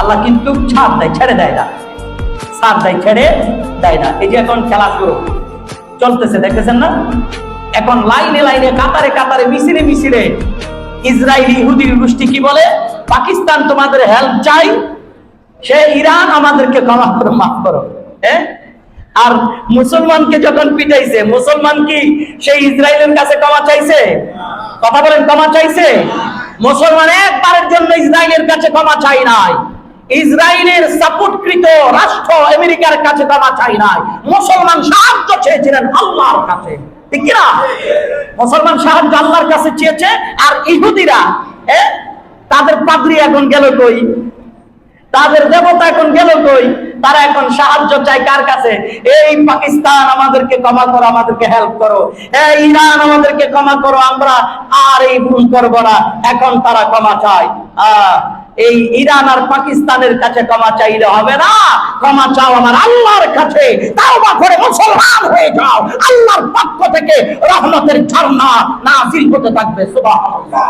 আল্লাহ কিন্তু ছাড় দেয়, ছেড়ে দেয় না। ছাড় দেয়, ছেড়ে দেয় না। এই যে এখন খেলা শুরু, চলতেছে না? এখন লাইনে লাইনে, কাতারে কাতারে ইসরায়েলি ইহুদি গোষ্ঠী কি বলে? পাকিস্তান তোমাদের হেল্প চাই, সে ইরান আমাদেরকে ক্ষমা করো, মাফ করো হ্যাঁ আর মুসলমানকে যখন পিটাইছে, মুসলমান কি সেই ইসরায়েলের কাছে ক্ষমা চাইছে? কথা বলেন, ক্ষমা চাইছে? মুসলমান একবারের জন্য ইসরায়েলের কাছে ক্ষমা চাই নাই। ইসরায়েলের সাপোর্টকৃত রাষ্ট্র আমেরিকার কাছে ক্ষমা চাই নাই। মুসলমান সাহায্য চেয়েছিলেন আল্লাহর কাছে। ঠিক কি না মুসলমান সাহায্য আল্লাহর কাছে চেয়েছে, আর ইহুদিরা তাদের পাদ্রি এখন গেল কই? তাদের দেবতা এখন গেল কই? তারা এখন সাহায্য চায় কার কাছে? এই পাকিস্তান আমাদেরকে ক্ষমা করো, আমাদেরকে হেল্প করো। এই ইরান আমাদেরকে ক্ষমা করো, আমরা আর এই ভুল করব না। এখন তারা ক্ষমা চায়। এই ইরান আর পাকিস্তানের কাছে ক্ষমা চাইলে হবে না। ক্ষমা চাও আমার আল্লাহর কাছে। তাও বা করে মুসলমান হয়ে যাও। আল্লাহর পক্ষ থেকে রহমতের ঝর্ণা নাজিল হতে থাকবে, সুবহানাল্লাহ।